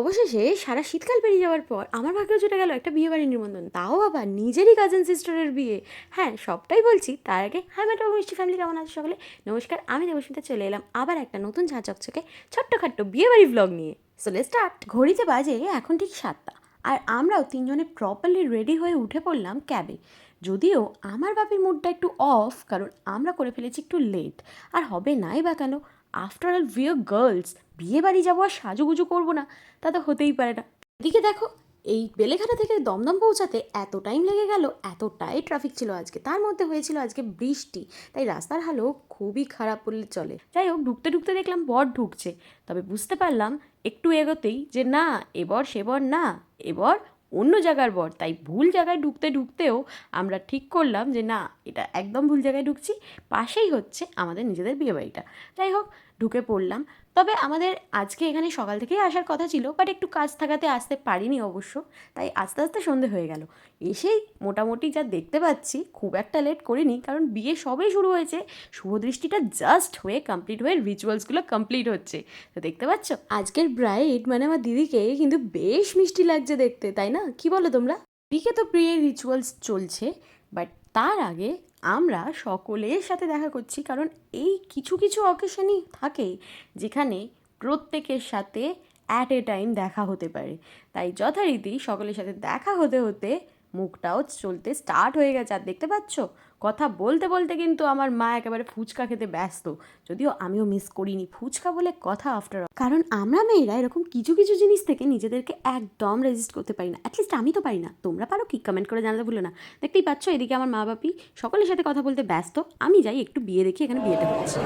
অবশেষে সারা শীতকাল পেরিয়ে যাওয়ার পর আমার ভাগ্যে জুটে গেল, একটা বিয়ে বাড়ির নিমন্ত্রণ। তাও আবার নিজেরই কাজিন সিস্টারের বিয়ে। হ্যাঁ সবটাই বলছি, তার আগে হ্যাঁ ম্যাডাম মিষ্টি ফ্যামিলি কেমন আছে সকলে? নমস্কার, আমি দেবস্মিতা, চলে এলাম আবার একটা নতুন ঝাঁ চকচকে ছোট্টখাট্ট বিয়ে বাড়ি ব্লগ নিয়ে চলে স্টার্ট ঘড়িতে বাজে এখন ঠিক সাতটা, আর আমরাও তিনজনে প্রপারলি রেডি হয়ে উঠে পড়লাম ক্যাবে যদিও আমার বাপের মুডটা একটু অফ কারণ আমরা করে ফেলেছি একটু লেট আর হবে নাই বা কেন? আফটার অল উইয়ার গার্লস বিয়ে বাড়ি যাব আর সাজুগুজু করব না। তা তো হতেই পারে না। এদিকে দেখো, এই বেলেঘাটা থেকে দমদম পৌঁছাতে এত টাইম লেগে গেল, এতটাই ট্রাফিক ছিল আজকে। তার মধ্যে হয়েছিল আজকে বৃষ্টি। তাই রাস্তার হালও খুবই খারাপ বললে চলে। যাই হোক, ঢুকতে ঢুকতে দেখলাম বর ঢুকছে। তবে বুঝতে পারলাম, একটু এগোতেই যে না এবর সেবর না এবর অন্য জায়গার বর, তাই ভুল জায়গায় ঢুকতে ঢুকতেও আমরা ঠিক করলাম যে না, এটা একদম ভুল জায়গায় ঢুকছি, পাশেই হচ্ছে আমাদের নিজেদের বিয়েবাড়িটা। যাই হোক, ঢুকে পড়লাম। তবে আমাদের আজকে এখানে সকাল থেকেই আসার কথা ছিল বাট একটু কাজ থাকাতে আসতে পারিনি অবশ্য, তাই আস্তে আস্তে সন্ধে হয়ে গেল। এসেই মোটামুটি যা দেখতে পাচ্ছি, খুব একটা লেট করিনি, কারণ বিয়ে সবেই শুরু হয়েছে। শুভদৃষ্টিটা জাস্ট হয়ে কমপ্লিট হয়ে রিচুয়ালসগুলো কমপ্লিট হচ্ছে। তো দেখতে পাচ্ছ? আজকের ব্রাইড মানে আমার দিদিকে, কিন্তু বেশ মিষ্টি লাগছে দেখতে, তাই না? কি বলো তোমরা? দিদিকে তো প্রিয়ের রিচুয়ালস চলছে বাট তার আগে আমরা সকলের সাথে দেখা করছি, কারণ এই কিছু কিছু অকেশনই থাকে যেখানে প্রত্যেকের সাথে অ্যাট এ টাইম দেখা হতে পারে। তাই যথারীতি সকলের সাথে দেখা হতে হতে মুখটাও চলতে স্টার্ট হয়ে গেছে। আর দেখতে পাচ্ছ? কথা বলতে বলতে কিন্তু আমার মা একেবারে ফুচকা খেতে ব্যস্ত। যদিও আমিও মিস করিনি। ফুচকা বলে কথা আফটার কারণ আমরা মেয়েরা এরকম কিছু কিছু জিনিস থেকে নিজেদেরকে একদম রেজিস্ট করতে পারি না। অ্যাটলিস্ট আমি তো পারি না। তোমরা পারো কি? কমেন্ট করে জানাতে ভুলো না। দেখতেই পাচ্ছ, এদিকে আমার মা বাপি সকলের সাথে কথা বলতে ব্যস্ত। আমি যাই একটু বিয়ে দেখি, এখানে বিয়েটা হচ্ছে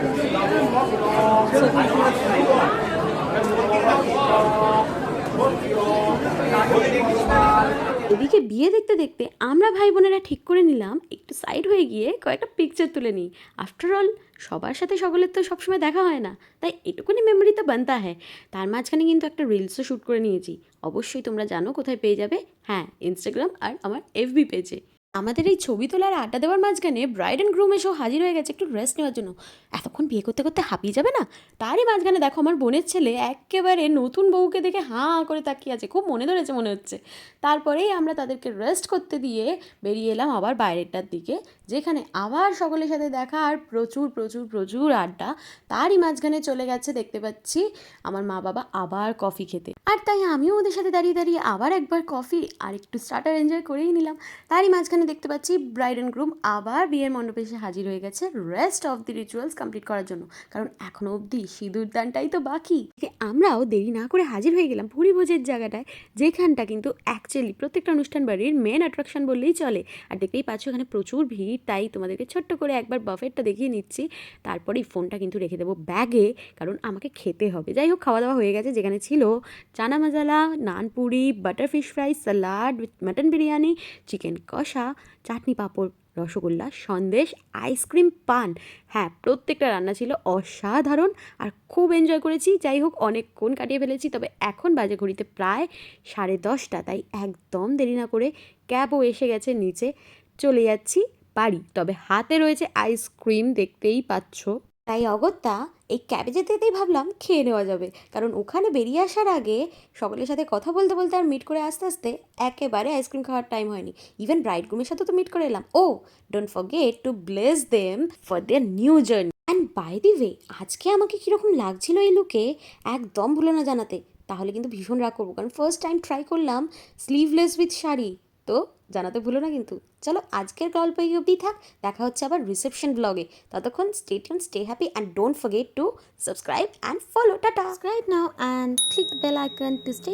এদিকে বিয়ে দেখতে দেখতে আমরা ভাই বোনেরা ঠিক করে নিলাম, একটু সাইড হয়ে গিয়ে কয়েকটা পিকচার তুলে নিই। আফটারঅল সবার সাথে সকলের তো সবসময় দেখা হয় না, তাই এটুকুনি মেমোরি তো বানতা হ্যাঁ তার মাঝখানে কিন্তু একটা রিলসও শ্যুট করে নিয়েছি। অবশ্যই তোমরা জানো কোথায় পেয়ে যাবে। হ্যাঁ ইনস্টাগ্রাম আর আমার এফবি পেজে আমাদের এই ছবি তোলার আড্ডা দেওয়ার মাঝখানে ব্রাইড অ্যান্ড গ্রুম এসেও হাজির হয়ে গেছে একটু রেস্ট নেওয়ার জন্য। এতক্ষণ বিয়ে করতে করতে হাঁপিয়ে যাবে না? তারই মাঝখানে দেখো আমার বোনের ছেলে একেবারে নতুন বউকে দেখে হাঁ করে তাকিয়ে আছে, খুব মনে ধরেছে মনে হচ্ছে। তারপরেই আমরা তাদেরকে রেস্ট করতে দিয়ে বেরিয়ে এলাম আবার বাইরেরটার দিকে। যেখানে আবার সকলের সাথে দেখা আর প্রচুর প্রচুর প্রচুর আড্ডা, তারই মাঝখানে চলে গেছে, দেখতে পাচ্ছি আমার মা বাবা আবার কফি খেতে। আর তাই আমিও ওদের সাথে দাঁড়িয়ে দাঁড়িয়ে আবার একবার কফি আর একটু স্টার্টার এনজয় করেই নিলাম। তারই মাঝখানে দেখতে পাচ্ছি ব্রাইড অ্যান্ড গ্রুম আবার বিয়ের মণ্ডপে এসে হাজির হয়ে গেছে rest of the rituals complete করার জন্য। কারণ এখনও অবধি সিঁদুর দানটাই তো বাকি। আমরাও দেরি না করে হাজির হয়ে গেলাম ভুড়ি ভোজের জায়গাটায়, যেখানটা কিন্তু অ্যাকচুয়ালি প্রত্যেকটা অনুষ্ঠান বাড়ির মেন অ্যাট্রাকশন বললেই চলে। আর দেখতেই পাচ্ছ এখানে প্রচুর ভিড়। তাই তোমাদেরকে ছোট্ট করে একবার বাফেটটা দেখিয়ে নিচ্ছি। তারপরেই ফোনটা কিন্তু রেখে দেবো ব্যাগে, কারণ আমাকে খেতে হবে। যাই হোক খাওয়া দাওয়া হয়ে গেছে, যেখানে ছিল চানা মশলা নানপুরি butter fish fry salad mutton biryani chicken কষা, চাটনি পাঁপড়, রসগোল্লা, সন্দেশ আইসক্রিম পান। হ্যাঁ প্রত্যেকটা রান্না ছিল অসাধারণ আর খুব এনজয় করেছি। যাই হোক, অনেকক্ষণ কাটিয়ে ফেলেছি, তবে এখন বাজে ঘড়িতে প্রায় সাড়ে দশটা, তাই একদম দেরি না করে ক্যাবও এসে গেছে নিচে। চলে যাচ্ছি তবে হাতে রয়েছে আইসক্রিম দেখতেই পাচ্ছ। তাই অগত্যা, এই ক্যাবে যেতে যেতেই ভাবলাম খেয়ে নেওয়া যাবে, কারণ ওখানে বেরিয়ে আসার আগে সকলের সাথে কথা বলতে বলতে আর মিট করে আস্তে আস্তে একেবারে আইসক্রিম খাওয়ার টাইম হয়নি। ইভেন ব্রাইডগ্রুমের সাথে তো মিট করে এলাম। ও don't forget to bless them for their new journey and by the way আজকে আমাকে কীরকম লাগছিল এই লুকে একদম ভুলো না জানাতে। তাহলে কিন্তু ভীষণ রাগ করব, কারণ ফার্স্ট টাইম ট্রাই করলাম স্লিভলেস উইথ শাড়ি। তো জানাতে ভুলো না কিন্তু। চলো আজকের গল্প এই অবধি থাক, দেখা হচ্ছে আবার রিসেপশন ব্লগে ততক্ষণ stay stay happy and don't forget to subscribe and follow tata! Subscribe now and click bell icon to stay